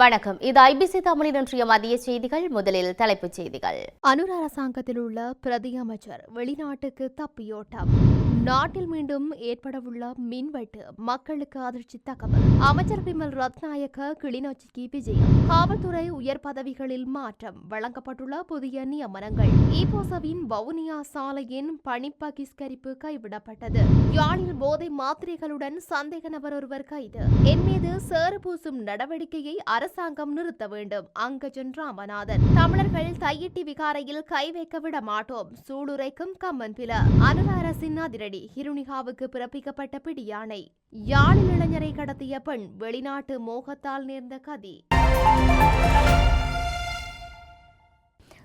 வணக்கம். இது ஐபிசி தமிழின் இன்றைய மதிய செய்திகள். முதலில் தலைப்புச் செய்திகள். அனுர் அரசாங்கத்தில் உள்ள பிரதி அமைச்சர் வெளிநாட்டுக்கு தப்பியோட்டம். நாட்டில் மீண்டும் ஏற்படவுள்ள மின்வெட்டு மக்களுக்கு அதிர்ச்சி தகவல். அமைச்சர் பிமல் ரத்நாயக்க கிளிநொச்சிக்கு விஜயம். காவல்துறை உயர் பதவிகளில் மாற்றம். வழங்கப்பட்டுள்ள புதிய நியமனங்கள். ஈபோசவின் வவுனியா சாலையின் பணிப்பகிஸ்கரிப்பு கைவிடப்பட்டது. யாழில் போதை மாத்திரைகளுடன் சந்தேக நபர் ஒருவர் கைது. என் மீது சேறு பூசும் நடவடிக்கையை அரசு அரசாங்கம் நிறுத்த வேண்டும். அங்கஜன் ராமநாதன் தமிழர்கள் தையிட்டி விகாரையில் கை வைக்க விட மாட்டோம். சூளுரைக்கும் கம்மன் பில. அனுர அரசின் அதிரடி. ஹிருணிகாவுக்கு பிறப்பிக்கப்பட்ட பிடியாணை யாழில் இளைஞரை கடத்திய பெண் வெளிநாட்டு மோகத்தால் நேர்ந்த கதி.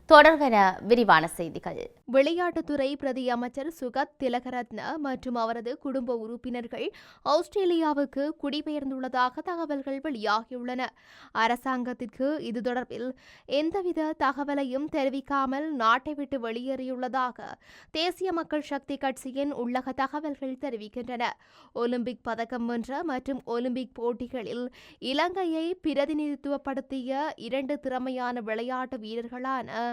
தொடர்கன விரிவான செய்திகள். விளையாட்டுத்துறை பிரதி அமைச்சர் சுகத் திலகரத்ன மற்றும் அவரது குடும்ப உறுப்பினர்கள் ஆஸ்திரேலியாவுக்கு குடிபெயர்ந்துள்ளதாக தகவல்கள் வெளியாகியுள்ளன. அரசாங்கத்திற்கு இது தொடர்பில் எந்தவித தகவலையும் தெரிவிக்காமல் நாட்டை விட்டு வெளியேறியுள்ளதாக தேசிய மக்கள் சக்தி கட்சியின் உள்ளக தகவல்கள் தெரிவிக்கின்றன. ஒலிம்பிக் பதக்கம் வென்ற மற்றும் ஒலிம்பிக் போட்டிகளில் இலங்கையை பிரதிநிதித்துவப்படுத்திய இரண்டு திறமையான விளையாட்டு வீரர்களான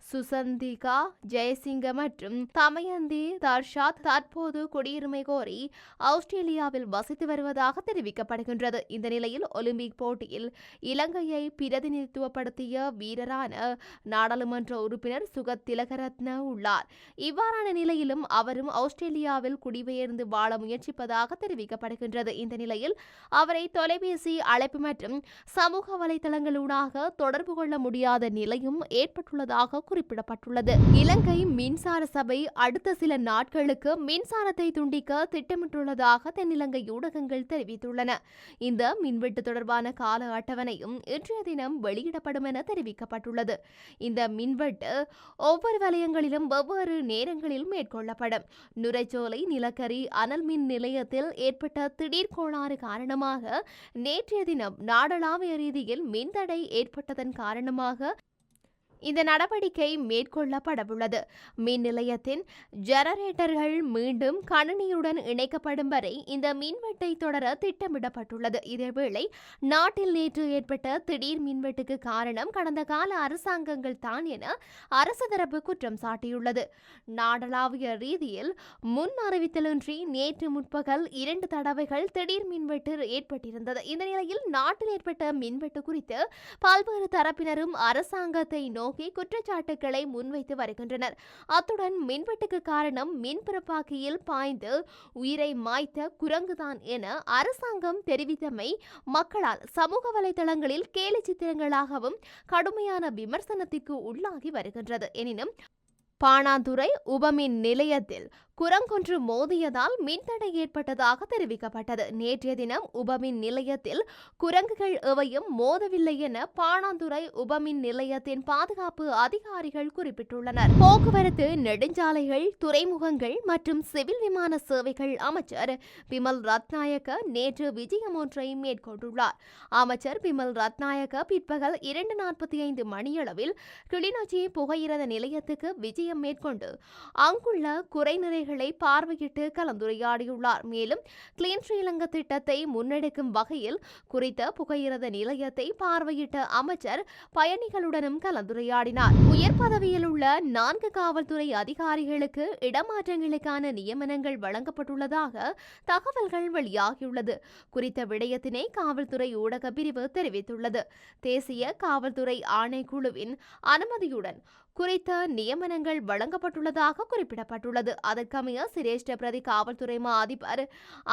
சுசந்திகா ஜெயசிங்க மற்றும் தமயந்தி தர்ஷாத் தற்போது குடியுரிமை கோரி ஆஸ்திரேலியாவில் வசித்து வருவதாக தெரிவிக்கப்படுகின்றது. இந்த நிலையில் ஒலிம்பிக் போட்டியில் இலங்கையை பிரதிநிதித்துவப்படுத்திய வீரரான நாடாளுமன்ற உறுப்பினர் சுகத் திலகரத்ன உள்ளார். இவ்வாறான நிலையிலும் அவரும் ஆஸ்திரேலியாவில் குடிபெயர்ந்து வாழ முயற்சிப்பதாக தெரிவிக்கப்படுகின்றது. இந்த நிலையில் அவரை தொலைபேசி அழைப்பு மற்றும் சமூக வலைதளங்களூடாக தொடர்பு கொள்ள முடியாத நிலையும் ஏற்பட்டுள்ளதாக குறிப்பிடப்பட்டுள்ளது. இலங்கை மின்சார சபை அடுத்த சில நாட்களுக்கு மின்சாரத்தை துண்டிக்க திட்டமிட்டுள்ளதாக தென்னிலங்கை ஊடகங்கள் தெரிவித்துள்ளன. இந்த மின்வெட்டு தொடர்பான கால அட்டவணையும் இன்றைய தினம் வெளியிடப்படும் என தெரிவிக்கப்பட்டுள்ளது. இந்த மின்வெட்டு ஒவ்வொரு வலயங்களிலும் வெவ்வேறு நேரங்களில் மேற்கொள்ளப்படும். நுரைச்சோலை நிலக்கரி அனல் மின் நிலையத்தில் ஏற்பட்ட திடீர் கோளாறு காரணமாக நேற்றைய தினம் நாடளாவிய ரீதியில் மின்தடை ஏற்பட்டதன் காரணமாக இந்த நடவடிக்கை மேற்கொள்ளப்படவுள்ளது. மின் நிலையத்தின் ஜெனரேட்டர்கள் மீண்டும் கணினியுடன் இணைக்கப்படும் வரை இந்த மின்வெட்டை தொடர திட்டமிடப்பட்டுள்ளது. இதேவேளை நாட்டில் நேற்று ஏற்பட்ட திடீர் மின்வெட்டுக்கு காரணம் கடந்த கால அரசாங்கங்கள் தான் என அரசு தரப்பு குற்றம் சாட்டியுள்ளது. நாடளாவிய ரீதியில் முன் அறிவித்தலின்றி நேற்று முற்பகல் இரண்டு தடவைகள் திடீர் மின்வெட்டு ஏற்பட்டிருந்தது. இந்த நிலையில் நாட்டில் ஏற்பட்ட மின்வெட்டு குறித்து பல்வேறு தரப்பினரும் அரசாங்கத்தை நோக்கி குற்றச்சாட்டுக்களை முன்வைத்து வருகின்றனர். அத்துடன் மின்வெட்டுக்கு காரணம் மின்பிறப்பாக்கியில் பாய்ந்து உயிரை மாய்த்த குரங்குதான் என அரசாங்கம் தெரிவித்தமை மக்களால் சமூக வலைதளங்களில் கேலி சித்திரங்களாகவும் கடுமையான விமர்சனத்திற்கு உள்ளாகி வருகின்றது. எனினும் பாணாந்துறை உபமின் நிலையத்தில் குரங்கொன்று மோதியதால் மின்தடை ஏற்பட்டதாக தெரிவிக்கப்பட்டது. நேற்றைய தினம் உபமின் நிலையத்தில் குரங்குகள் எவையும் மோதவில்லை என பாணாந்துறை உபமின் நிலையத்தின் பாதுகாப்பு அதிகாரிகள் குறிப்பிட்டுள்ளனர். போக்குவரத்து நெடுஞ்சாலைகள் துறைமுகங்கள் மற்றும் சிவில் விமான சேவைகள் அமைச்சர் பிமல் ரத்நாயக்க நேற்று விஜயம் ஒன்றை மேற்கொண்டுள்ளார். அமைச்சர் பிமல் ரத்நாயக்க பிற்பகல் இரண்டு நாற்பத்தி ஐந்து மணியளவில் கிளிநொச்சி புகையிரத நிலையத்துக்கு விஜயம் மேற்கொண்டு அங்குள்ள குறைநிறைகளை பார்வையிட்டு கலந்துரையாடியுள்ளார். மேலும் கிளீன் ஸ்ரீலங்கா திட்டத்தை முன்னெடுக்கும் வகையில் குறித்த புகையிரத நிலையத்தை பார்வையிட்ட அமைச்சர் பயணிகளுடனும் கலந்துரையாடினார். உயர் பதவியில் உள்ள நான்கு காவல்துறை அதிகாரிகளுக்கு இடமாற்றங்களுக்கான நியமனங்கள் வழங்கப்பட்டுள்ளதாக தகவல்கள் வெளியாகியுள்ளது. குறித்த விடயத்தினை காவல்துறை ஊடக பிரிவு தெரிவித்துள்ளது. தேசிய காவல்துறை ஆணைக்குழுவின் அனுமதியுடன் குறித்த நியமனங்கள் வழங்கப்பட்டுள்ளதாக குறிப்பிடப்பட்டுள்ளது. அதற்கமைய சிரேஷ்ட பிரதி காவல்துறை மா அதிபர்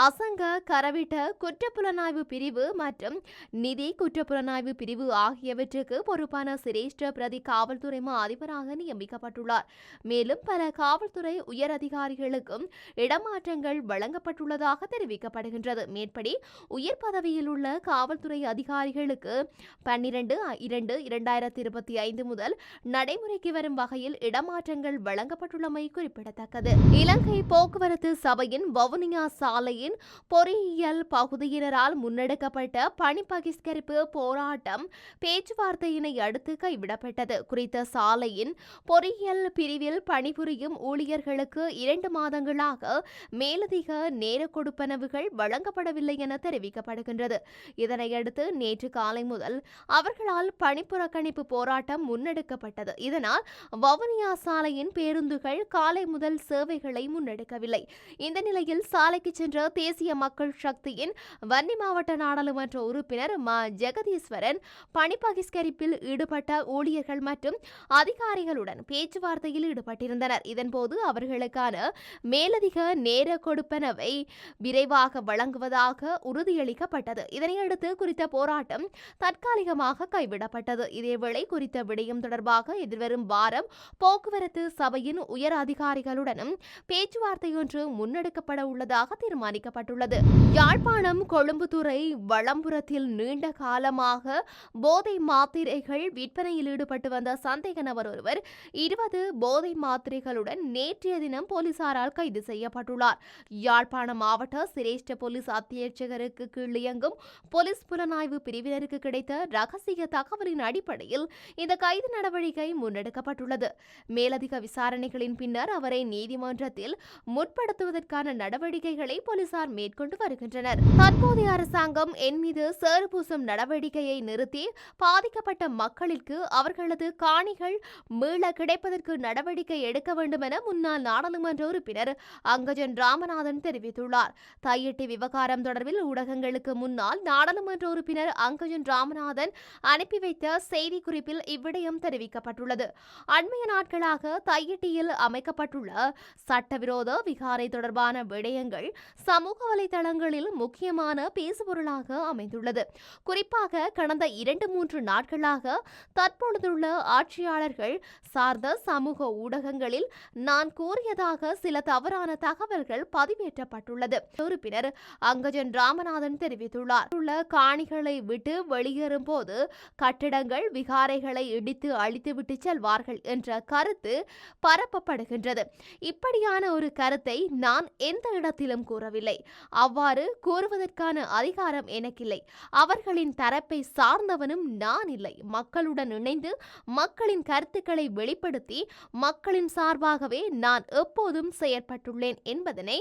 அசங்க கரவிட்ட குற்றப்புலனாய்வு பிரிவு மற்றும் நிதி குற்றப்புலனாய்வு பிரிவு ஆகியவற்றுக்கு பொறுப்பான சிரேஷ்ட பிரதி காவல்துறை மா அதிபராக நியமிக்கப்பட்டுள்ளார். மேலும் பல காவல்துறை உயர் அதிகாரிகளுக்கும் இடமாற்றங்கள் வழங்கப்பட்டுள்ளதாக தெரிவிக்கப்படுகின்றது. மேற்படி உயர் பதவியில் உள்ள காவல்துறை அதிகாரிகளுக்கு பன்னிரண்டு இரண்டு இரண்டாயிரத்தி இருபத்தி ஐந்து முதல் நடைமுறைக்கு வரும் வகையில் இடமாற்றங்கள் வழங்கப்பட்டுள்ளமை குறிப்பிடத்தக்கது. இலங்கை போக்குவரத்து சபையின் வவுனியா சாலையின் பொறியியல் பகுதியினரால் முன்னெடுக்கப்பட்ட பணி பகிஷ்கரிப்பு போராட்டம் பேச்சுவார்த்தையினை அடுத்து கைவிடப்பட்டது. குறித்த சாலையின் பொறியியல் பிரிவில் பணிபுரியும் ஊழியர்களுக்கு இரண்டு மாதங்களாக மேலதிக நேர கொடுப்பனவுகள் வழங்கப்படவில்லை என தெரிவிக்கப்படுகின்றது. இதனையடுத்து நேற்று காலை முதல் அவர்களால் பணிப்புறக்கணிப்பு போராட்டம் முன்னெடுக்கப்பட்டது. இதனால் வவுனியா சாலையின் பேருந்துகள் காலை முதல் சேவைகளை முன்னெடுக்கவில்லை. இந்த நிலையில் சாலைக்கு சென்ற தேசிய மக்கள் சக்தியின் வன்னி மாவட்ட நாடாளுமன்ற உறுப்பினர் மா. ஜெகதீஸ்வரன் பணி பகிஷ்கரிப்பில் ஈடுபட்ட ஊழியர்கள் மற்றும் அதிகாரிகளுடன் பேச்சுவார்த்தையில் ஈடுபட்டிருந்தனர். இதன்போது அவர்களுக்கான மேலதிக நேர கொடுப்பனவை விரைவாக வழங்குவதாக உறுதியளிக்கப்பட்டது. இதனையடுத்து குறித்த போராட்டம் தற்காலிகமாக கைவிடப்பட்டது. இதேவேளை குறித்த விடயம் தொடர்பாக எதிர்வரும் வாரம் போக்குவரத்து சபையின் உயர் அதிகாரிகளுடனும் பேச்சுவார்த்தை ஒன்று முன்னெடுக்கப்பட உள்ளதாக தீர்மானிக்கப்பட்டுள்ளது. யாழ்ப்பாணம் கொழும்புத்துறை வளம்புரத்தில் நீண்ட காலமாக போதை மாத்திரைகள் விற்பனையில் ஈடுபட்டு வந்த சந்தேக நபர் ஒருவர் இருபது போதை மாத்திரைகளுடன் நேற்றைய தினம் போலீசாரால் கைது செய்யப்பட்டுள்ளார். யாழ்ப்பாணம் மாவட்ட சிரேஷ்ட போலீஸ் அத்தியட்சகருக்கு கீழ் இயங்கும் போலீஸ் புலனாய்வு பிரிவினருக்கு கிடைத்த ரகசிய தகவலின் அடிப்படையில் இந்த கைது நடவடிக்கை முன்னெடுக்கப்பட்டுள்ளது மேலதிக விசாரணைகளின் பின்னர் அவரை நீதிமன்றத்தில் முற்படுத்துவதற்கான நடவடிக்கைகளை போலீசார் மேற்கொண்டு வருகின்றனர். தற்போதைய அரசாங்கம் என் மீது சேறு பூசும் நடவடிக்கையை நிறுத்தி பாதிக்கப்பட்ட மக்களுக்கு அவர்களது காணிகள் மீள கிடைப்பதற்கு நடவடிக்கை எடுக்க வேண்டும் என முன்னாள் நாடாளுமன்ற உறுப்பினர் அங்கஜன் ராமநாதன் தெரிவித்துள்ளார். தையிட்டி விவகாரம் தொடர்பில் ஊடகங்களுக்கு முன்னாள் நாடாளுமன்ற உறுப்பினர் அங்கஜன் ராமநாதன் அனுப்பி வைத்த செய்திக்குறிப்பில் இவ்விடயம் தெரிவிக்கப்பட்டுள்ளது. அண்மைய நாட்களாக தையிட்டியில் அமைக்கப்பட்டுள்ள சட்டவிரோத விகாரை தொடர்பான விடயங்கள் சமூக வலைதளங்களில் முக்கியமான பேசுபொருளாக அமைந்துள்ளது. குறிப்பாக கடந்த இரண்டு மூன்று நாட்களாக தற்பொழுதுள்ள ஆட்சியாளர்கள் சார்ந்த சமூக ஊடகங்களில் நான் கூறியதாக சில தவறான தகவல்கள் பதிவேற்றப்பட்டுள்ளது. உறுப்பினர் அங்கஜன் ராமநாதன் தெரிவித்துள்ளார். உள்ள காணிகளை விட்டு வெளியேறும் போது கட்டிடங்கள் விகாரைகளை இடித்து அழித்துவிட்டு செல்வார் செல்வார்கள் என்ற கருத்து பரப்பப்படுகின்றது. இப்படியான ஒரு கருத்தை நான் எந்த இடத்திலும் கூறவில்லை. அவ்வாறு கூறுவதற்கான அதிகாரம் எனக்கில்லை. அவர்களின் தரப்பை சார்ந்தவனும் நான் இல்லை. மக்களுடன் இணைந்து மக்களின் கருத்துக்களை வெளிப்படுத்தி மக்களின் சார்பாகவே நான் எப்போதும் செயற்பட்டுள்ளேன் என்பதனை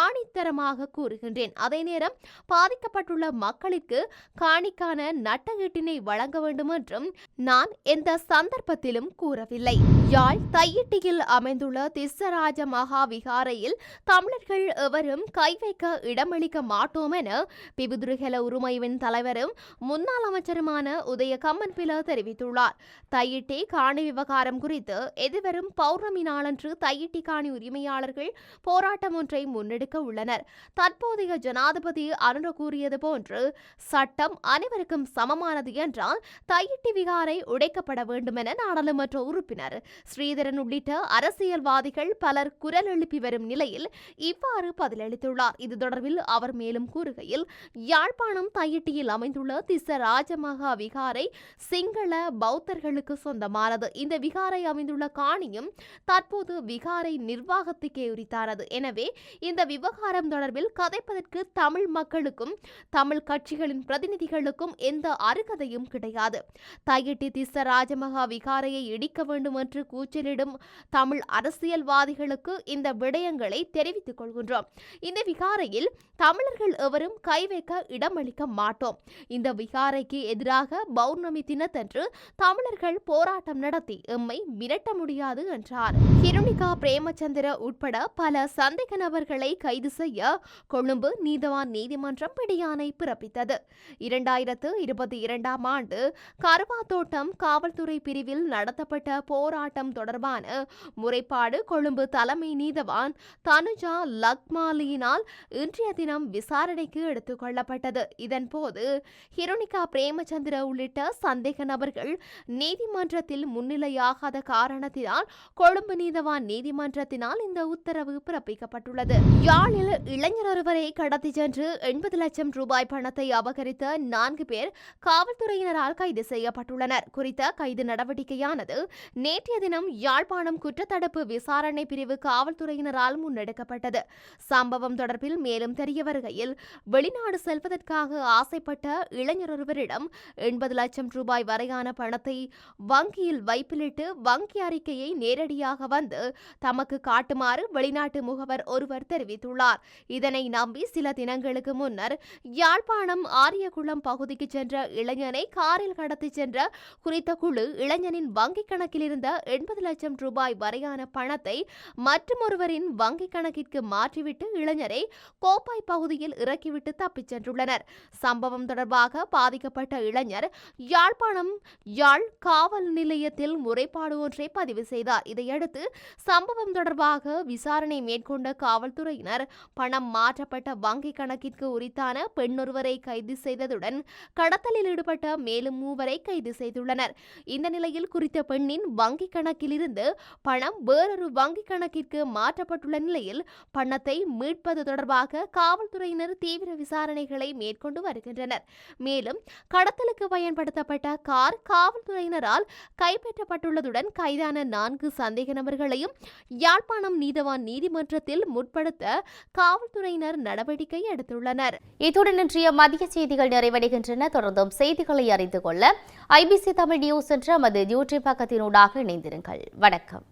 ஆணித்தரமாக கூறுகின்றேன். அதே நேரம் பாதிக்கப்பட்டுள்ள மக்களுக்கு காணிக்கான நட்டகீட்டினை வழங்க வேண்டும் என்றும் நான் எந்த சந்தர்ப்பத்திலும் கூற கூறவில்லை. யாழ் தையிட்டியில் அமைந்துள்ள திஸ்ஸராஜ மகா விகாரையில் தமிழர்கள் எவரும் கை வைக்க இடமளிக்க மாட்டோம் என பிபுதுருகல உரிமைவின் தலைவரும் முன்னாள் அமைச்சருமான உதய கம்மன்பில தெரிவித்துள்ளார். தையிட்டி காணி விவகாரம் குறித்து எதிர்வரும் பௌர்ணமி நாளன்று தையிட்டி காணி உரிமையாளர்கள் போராட்டம் ஒன்றை முன்னெடுக்க உள்ளனர். தற்போதைய ஜனாதிபதி அருண கூறியது போன்று சட்டம் அனைவருக்கும் சமமானது என்றால் தையிட்டி விகாரை உடைக்கப்பட வேண்டும் என நாடாளுமன்ற உறுப்பினர். ஸ்ரீதரன் உள்ளிட்ட அரசியல்வாதிகள் பலர் குரல் எழுப்பி வரும் நிலையில் இவ்வாறு பதிலளித்துள்ளார். இது தொடர்பில் அவர் மேலும் கூறுகையில் யாழ்ப்பாணம் தையிட்டியில் அமைந்துள்ள திஸ்ஸ ராஜமகா விகாரை சிங்கள பௌத்தர்களுக்கு சொந்தமானது. இந்த விகாரை அமைந்துள்ள காணியும் தற்போது விகாரை நிர்வாகத்துக்கே உரித்தானது. எனவே இந்த விவகாரம் தொடர்பில் கதைப்பதற்கு தமிழ் மக்களுக்கும் தமிழ் கட்சிகளின் பிரதிநிதிகளுக்கும் எந்த அருகதையும் கிடையாது. தையிட்டி திஸ்ஸ ராஜமகா விகாரையை இடிக்க வேண்டும் என்று கூச்சலிடும் தமிழ் அரசியல்வாதிகளுக்கு இந்த விடயங்களை தெரிவித்துக் கொள்கின்றோம். இந்த விகாரையில் தமிழர்கள் எவரும் கை வைக்க இடமளிக்க மாட்டோம். இந்த விகாரைக்கு எதிராக பௌர்ணமி தினத்தன்று தமிழர்கள் போராட்டம் நடத்தி எம்மை மிரட்ட முடியாது என்றார். கிருணிகா பிரேமச்சந்திர உட்பட பல சந்தேக நபர்களை கைது செய்ய கொழும்பு நீதவான் நீதிமன்றம் பிடியானை பிறப்பித்தது. இரண்டாயிரத்து இருபத்தி இரண்டாம் ஆண்டு கருவாத்தோட்டம் காவல்துறை பிரிவில் நடத்தப்பட்ட போராட்டம் தொடர்பான முறைப்பாடு கொழும்பு தலைமை நீதவான் தனுஜா லக்மாலியினால் இன்றைய தினம் விசாரணைக்கு எடுத்துக் கொள்ளப்பட்டது. இதன்போது ஹிருணிகா பிரேமச்சந்திர உள்ளிட்ட சந்தேக நபர்கள் நீதிமன்றத்தில் முன்னிலையாகாத காரணத்தினால் கொழும்பு நீதவான் நீதிமன்றத்தினால் இந்த உத்தரவு பிறப்பிக்கப்பட்டுள்ளது. யாழில் இளைஞர் ஒருவரை கடத்தி சென்று எண்பது லட்சம் ரூபாய் பணத்தை அபகரித்த நான்கு பேர் காவல்துறையினரால் கைது செய்யப்பட்டுள்ளனர். குறித்த கைது நடவடிக்கையானது நேற்றைய தினம் யாழ்ப்பாணம் குற்றத்தடுப்பு விசாரணை பிரிவு காவல்துறையினரால் முன்னெடுக்கப்பட்டது. சம்பவம் தொடர்பில் மேலும் தெரிய வருகையில் வெளிநாடு செல்வதற்காக ஆசைப்பட்ட இளைஞர் ஒருவரிடம் எண்பது லட்சம் ரூபாய் வரையான பணத்தை வங்கியில் வைப்பிலிட்டு வங்கி அறிக்கையை நேரடியாக வந்து தமக்கு காட்டுமாறு வெளிநாட்டு முகவர் ஒருவர் தெரிவித்துள்ளார். இதனை நம்பி சில தினங்களுக்கு முன்னர் யாழ்ப்பாணம் ஆரியகுளம் பகுதிக்கு சென்ற இளைஞனை காரில் கடத்தி சென்ற குறித்த குழு இளைஞனின் வங்கிக் கணக்கு கணக்கிலிருந்த எண்பது லட்சம் ரூபாய் வரையான பணத்தை மற்றொருவரின் வங்கிக் கணக்கிற்கு மாற்றிவிட்டு இளைஞரை கோப்பாய் பகுதியில் இறக்கிவிட்டு தப்பிச் சென்றுள்ளனர். சம்பவம் தொடர்பாக பாதிக்கப்பட்ட இளைஞர் யாழ்ப்பாணம் யாழ் காவல் நிலையத்தில் முறைப்பாடு ஒன்றை பதிவு செய்தார். இதையடுத்து சம்பவம் தொடர்பாக விசாரணை மேற்கொண்ட காவல்துறையினர் பணம் மாற்றப்பட்ட வங்கிக் கணக்கிற்கு உரித்தான பெண்ணொருவரை கைது செய்ததுடன் கடத்தலில் ஈடுபட்ட மேலும் மூவரை கைது செய்துள்ளனர். இந்த நிலையில் குறித்த பெண்ணின் வங்கிக் கணக்கிலிருந்து பணம் வேறொரு வங்கி கணக்கிற்கு மாற்றப்பட்டுள்ள நிலையில் பணத்தை மீட்பது தொடர்பாக காவல்துறையினர் தீவிர விசாரணைகளை மேற்கொண்டு வருகின்றனர். மேலும் கடத்தலுக்கு பயன்படுத்தப்பட்ட கார் காவல்துறையினரால் கைப்பற்றப்பட்டுள்ளதுடன் கைதான நான்கு சந்தேக நபர்களையும் யாழ்ப்பாணம் நீதவான் நீதிமன்றத்தில் முற்படுத்த காவல்துறையினர் நடவடிக்கை எடுத்துள்ளனர். இத்துடன் இன்றைய மதிய செய்திகள் நிறைவடைகின்றன. தொடர்ந்தும் செய்திகளை அறிந்து கொள்ள ஐபிசி தமிழ் நியூஸ் என்ற நமது யூடியூப் பக்கத்தினூடாக இணைந்திருங்கள். வணக்கம்.